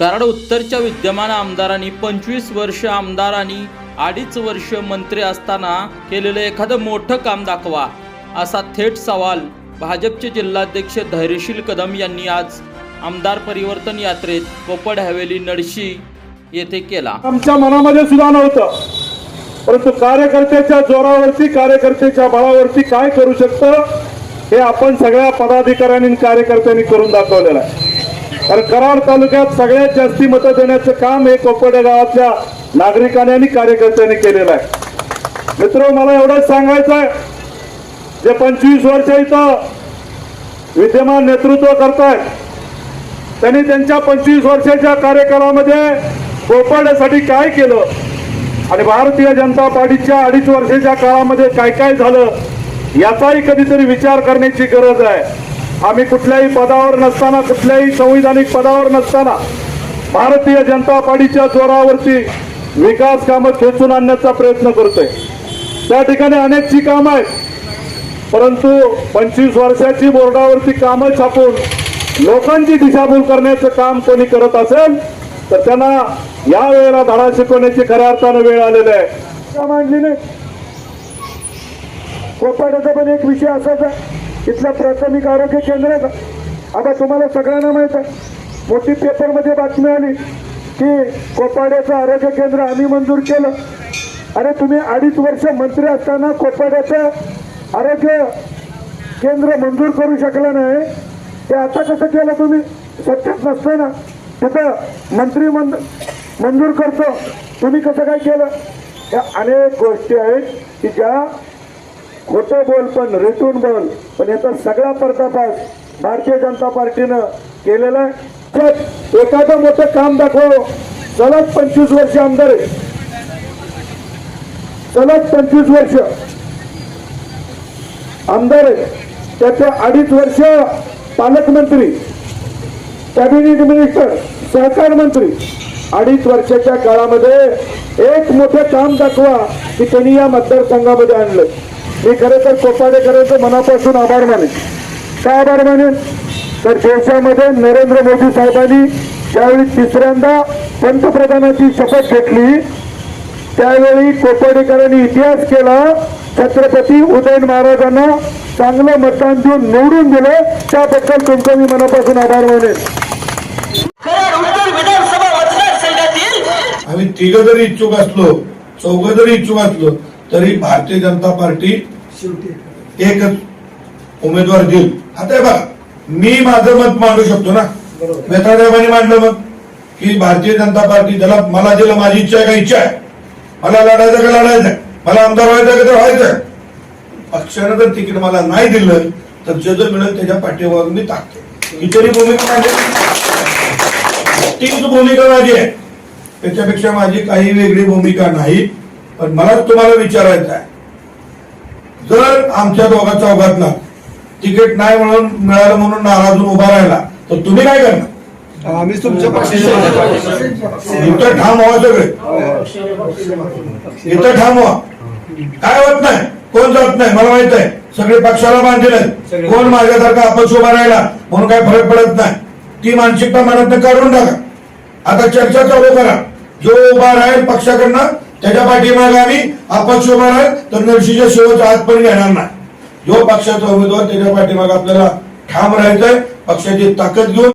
कराड उत्तरच्या विद्यमान आमदारांनी पंचवीस वर्ष आमदारांनी अडीच वर्ष मंत्री असताना केलेलं एखादं मोठं काम दाखवा असा थेट सवाल भाजपचे जिल्हाध्यक्ष धैर्यशील कदम यांनी आज आमदार परिवर्तन यात्रेत पोपड हवेली नडशी येथे केला. आमच्या मनामध्ये सुद्धा नव्हतं. परंतु कार्यकर्त्याच्या जोरावरती कार्यकर्त्याच्या बळावरती काय करू शकतं हे आपण सगळ्या पदाधिकाऱ्यांनी कार्यकर्त्यांनी करून दाखवलेलं आहे. कारण कराड तालुक्यात सगळ्यात जास्ती मतं देण्याचं काम हे कोपडे गावातल्या नागरिकांनी आणि कार्यकर्त्यांनी केलेलं आहे. मित्र मला एवढंच सांगायचं आहे. जे पंचवीस वर्ष इथं विद्यमान नेतृत्व करतायत त्यांनी त्यांच्या पंचवीस वर्षाच्या कार्यकाळामध्ये कोपर्ड्यासाठी काय केलं? आणि भारतीय जनता पार्टीच्या अडीच वर्षाच्या काळामध्ये काय काय झालं? याचाही कधीतरी विचार करण्याची गरज आहे. आम्ही कुठल्याही पदावर नसताना कुठल्याही संविधानिक पदावर नसताना भारतीय जनता पार्टीच्या जोरावरती विकास कामं खेचून आणण्याचा प्रयत्न करतोय. त्या ठिकाणी अनेकची कामं आहेत. परंतु पंचवीस वर्षाची बोर्डावरती कामं छापून लोकांची दिशाभूल करण्याचं काम कोणी करत असेल तर त्यांना या वेळेला धडा शिकवण्याची खऱ्या अर्थानं वेळ आलेली आहे. मांडली नाही. कोपाड्याचा पण एक विषय असायचा. इथलं प्राथमिक आरोग्य केंद्र आहे आता तुम्हाला सगळ्यांना माहीत आहे. मोठी पेपरमध्ये बातमी आली की कोपाड्याचं आरोग्य केंद्र आम्ही मंजूर केलं. अरे तुम्ही अडीच वर्ष मंत्री असताना कोपाड्याचं आरोग्य केंद्र मंजूर करू शकलं नाही. ते आता कसं केलं तुम्ही? सत्यात नसतं ना? तिथं मंत्री मंद मंजूर करतो. तुम्ही कसं काय केलं? या अनेक गोष्टी आहेत की ज्या खोटं बोल पण रेटून बोल पण याचा सगळा पर्दाफाश भारतीय जनता पार्टीनं केलेला आहे. तर एखादं मोठं काम दाखव. सलग पंचवीस वर्ष आमदार आहे. सलग पंचवीस वर्ष. आमदार आहे. त्याचे अडीच वर्ष पालकमंत्री कॅबिनेट मिनिस्टर सहकार मंत्री. अडीच वर्षाच्या काळामध्ये एक मोठं काम दाखवा की त्यांनी या मतदारसंघामध्ये आणलं. मी खरं तर कोपाडेकरांचं मनापासून आभार मानेन का आभार मानेन तर देशामध्ये नरेंद्र मोदी साहेबांनी ज्यावेळी तिसऱ्यांदा पंतप्रधानाची शपथ घेतली त्यावेळी कोपर्डीकरांनी इतिहास केला छत्रपती उदयन महाराजांना चांगलं मतदान देऊन निवडून दिलं त्याबद्दल तुमचं मी मनापासून आभार मानेन आम्ही तिघ जरी इच्छुक असलो चौघ जरी इच्छुक असलो तरी भारतीय जनता पार्टी एकच उमेदवार देईल. आता हे बघा मी माझं मत मांडू शकतो ना? मेहतासाहेबांनी मांडलं मत की भारतीय जनता पार्टी त्याला मला दिलं माझी इच्छा आहे का इच्छा आहे. मला लढायचं का लढायचं आहे? मला आमदार व्हायचं का तर व्हायचं पक्षानं जर तिकीट मला नाही दिलं तर जे जे मिळेल त्याच्या पाठीवर मी टाकतो. ही तरी भूमिका माझी तीच भूमिका माझी आहे. त्याच्यापेक्षा माझी काही वेगळी भूमिका नाही. पण मला तुम्हाला विचारायचं आहे. जर आमच्या दोघा चौघातला तिकीट नाही म्हणून मिळालं म्हणून नाराज होऊन उभा राहिला तर तुम्ही काय करणार? आम्ही तुमच्या इथं ठाम व्हा सगळे. इथं ठाम व्हा. काय होत नाही? कोण जात नाही? मला माहीत आहे. सगळे पक्षाला बांधले आहेत. कोण माझ्यासारखा अपक्ष उभा राहिला म्हणून काय फरक पडत नाही. ती मानसिकता मनात काढून टाका. आता चर्चा चालू करा. जो उभा राहील पक्षाकडनं त्याच्या पाठीमागे आम्ही अपक्ष उभा राहील तर नरशीच्या शेवटचा हात पण घेणार नाही. जो पक्षाचा उमेदवार त्याच्या पाठीमागे आपल्याला ठाम राहायचंय पक्षाची ताकद घेऊन